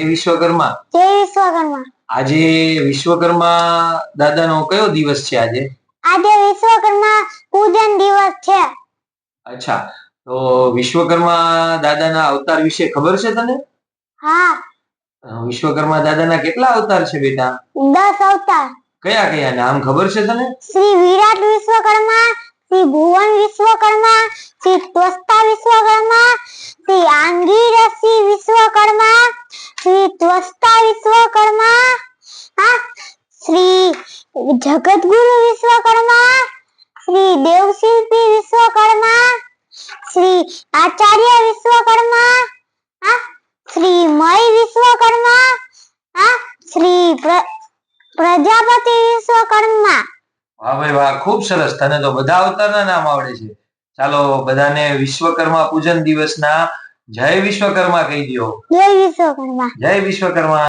જય વિશ્વકર્મા? જય વિશ્વકર્મા. આજે વિશ્વકર્મા દાદાનો કયો દિવસ છે આજે? આજે વિશ્વકર્મા પૂજન દિવસ છે. અચ્છા. તો વિશ્વકર્મા દાદાના અવતાર વિશે ખબર છે તને? હા. વિશ્વકર્મા દાદાના કેટલા અવતાર છે બેટા? 10 અવતાર. કયા કયા? નામ ખબર છે તને? શ્રી વિરાટ વિશ્વકર્મા શ્રી ભુવન વિશ્વકર્મા શ્રી વિશ્વકર્મા? હા શ્રી જગતગુરુ વિશ્વકર્મા શ્રી દેવશિલ્પી વિશ્વકર્મા શ્રી આચાર્ય વિશ્વકર્મા હા શ્રી મય વિશ્વકર્મા હા શ્રી પ્રજાપતિ વિશ્વકર્મા. વાહ ભાઈ વાહ ખૂબ સરસ. તને તો બધા અવતારના નામ આવડે છે. ચાલો બધાને વિશ્વકર્મા પૂજન દિવસના જય વિશ્વકર્મા કહી દો જય વિશ્વકર્મા. જય વિશ્વકર્મા.